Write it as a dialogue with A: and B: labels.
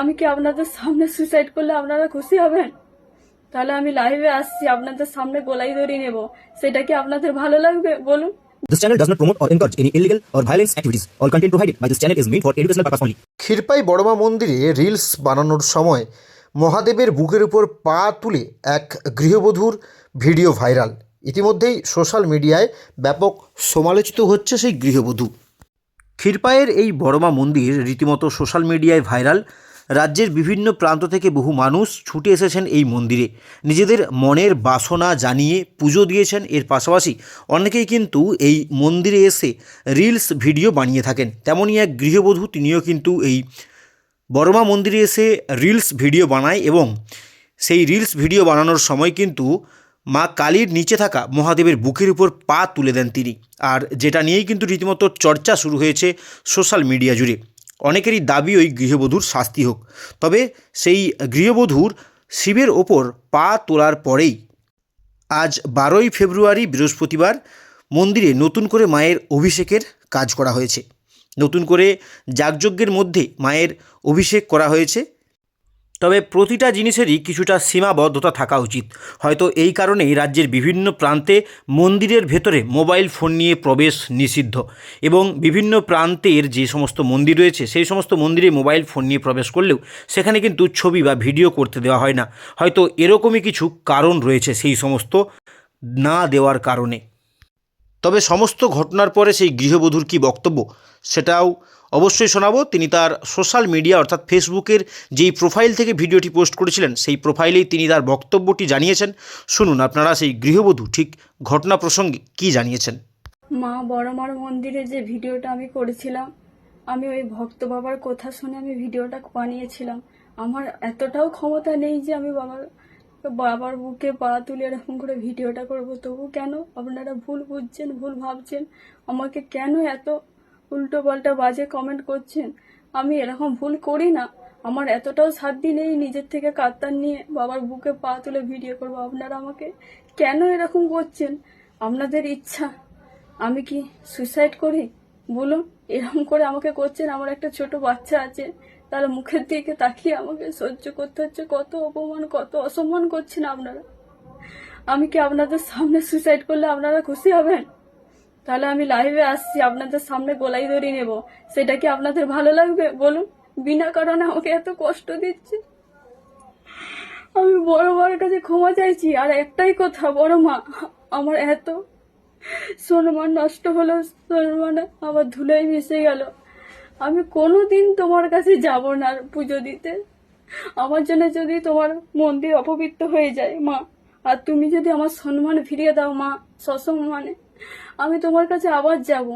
A: আমি কি আপনাদের সামনে সুইসাইড করলে আপনারা খুশি হবেন? তাহলে আমি লাইভে আসছি আপনাদের সামনে গোলাই দড়ি নেব। সেটা কি আপনাদের ভালো লাগবে? বলুন।
B: This channel does not promote or encourage any illegal or violent activities. All content provided by this channel is meant for educational purpose only.
C: Kshirpai বড়মা মন্দিরে রিলস বানানোর সময় মহাদেবের বুকের উপর পা তুলে এক গৃহবধূর ভিডিও ভাইরাল ইতিমধ্যেই সোশ্যাল মিডিয়ায় ব্যাপক সমালোচিত হচ্ছে সেই গৃহবধূ। ক্ষীরপাইয়ের এই বড়মা মন্দির রীতিমতো সোশ্যাল মিডিয়ায় ভাইরাল রাজ্যের বিভিন্ন প্রান্ত থেকে বহু মানুষ ছুটে এসেছেন এই মন্দিরে। নিজেদের মনের বাসনা জানিয়ে পুজো দিয়েছেন এর পাশাপাশি অনেকেই কিন্তু এই মন্দিরে এসে রিলস ভিডিও বানিয়ে থাকেন। তেমনই এক গৃহবধূ তিনিও কিন্তু এই বড়মা মন্দিরে এসে রিলস ভিডিও বানায় এবং সেই রিলস ভিডিও বানানোর সময় কিন্তু মা কালীর নিচে থাকা মহাদেবের বুকের উপর পা তুলে দেন তিনি। আর যেটা নিয়েই কিন্তু রীতিমতো চর্চা শুরু হয়েছে সোশ্যাল মিডিয়া জুড়ে। অনেকেরই দাবি ওই গৃহবধূর শাস্তি হোক। তবে সেই গৃহবধূর শিবের ওপর পা তোলার পরেই আজ বারোই ফেব্রুয়ারি বৃহস্পতিবার মন্দিরে নতুন করে মায়ের অভিষেকের কাজ করা হয়েছে। নতুন করে যাগযজ্ঞের মধ্যে মায়ের অভিষেক করা হয়েছে। তবে প্রতিটা জিনিসেরই কিছুটা সীমাবদ্ধতা থাকা উচিত। হয়তো এই কারণেই রাজ্যের বিভিন্ন প্রান্তে মন্দিরের ভেতরে মোবাইল ফোন নিয়ে প্রবেশ নিষিদ্ধ এবং বিভিন্ন প্রান্তের যে সমস্ত মন্দির রয়েছে, সেই সমস্ত মন্দিরে মোবাইল ফোন নিয়ে প্রবেশ করলেও সেখানে কিন্তু ছবি বা ভিডিও করতে দেওয়া হয় না। হয়তো এরকমই কিছু কারণ রয়েছে সেই সমস্ত না দেওয়ার কারণে। তবে সমস্ত ঘটনার পরে সেই গৃহবধূর কী বক্তব্য? সেটাও অবশ্যই শোনাবো। তিনি তার সোশ্যাল মিডিয়া অর্থাৎ ফেসবুকের যেই প্রোফাইল থেকে ভিডিওটি পোস্ট করেছিলেন, সেই প্রোফাইলেই তিনি তার বক্তব্যটি জানিয়েছেন। শুনুন, আপনারা সেই গৃহবধূ ঠিক ঘটনা প্রসঙ্গে কী জানিয়েছেন?
A: মা বড়মার মন্দিরে যে ভিডিওটা আমি করেছিলাম, আমি ওই ভক্ত বাবার কথা শুনে আমি ভিডিওটা বানিয়েছিলাম। আমার এতটাও ক্ষমতা নেই যে আমি বাবার বাবার বুকে পা তুলে এরকম করে ভিডিওটা করব। তবু কেন? আপনারা ভুল বুঝছেন, ভুল ভাবছেন। আমাকে কেন এত উল্টো পাল্টা বাজে কমেন্ট করছেন। আমি এরকম ভুল করি না। আমার এতটাও সাধ্য নেই নিজের থেকে কাতার নিয়ে বাবার বুকে পা তুলে ভিডিও করব। আপনারা আমাকে কেন এরকম করছেন? আপনাদের ইচ্ছা। আমি কি সুইসাইড করি? বলুন, এরকম করে আমাকে করছেন। আমার একটা ছোট বাচ্চা আছে। তার মুখের দিকে তাকিয়ে আমাকে সহ্য করতে হচ্ছে। কত অপমান, কত অসম্মান করছেন আপনারা। আমি কি আপনাদের সামনে সুইসাইড করলে আপনারা খুশি হবেন? তাহলে আমি লাইভে আসছি, আপনাদের সামনে গোলাই দড়ি নেব। সেটা কি আপনাদের ভালো লাগবে? বলুন। বিনা কারণে আমাকে এত কষ্ট দিচ্ছে। আমি বড় মার কাছে ক্ষমা চাইছি, আর একটাই কথা, বড় মা, আমার এত সম্মান নষ্ট হলো, সম্মান আমার ধুলোয় মিশে গেল। আমি কোনো দিন তোমার কাছে যাব না পুজো দিতে। আমার জন্য যদি তোমার মন্দির অপবিত্র হয়ে যায়, মা আর তুমি যদি আমার সম্মান ফিরিয়ে দাও মা সসম্মানে আমি তোমার কাছে আবার যাব।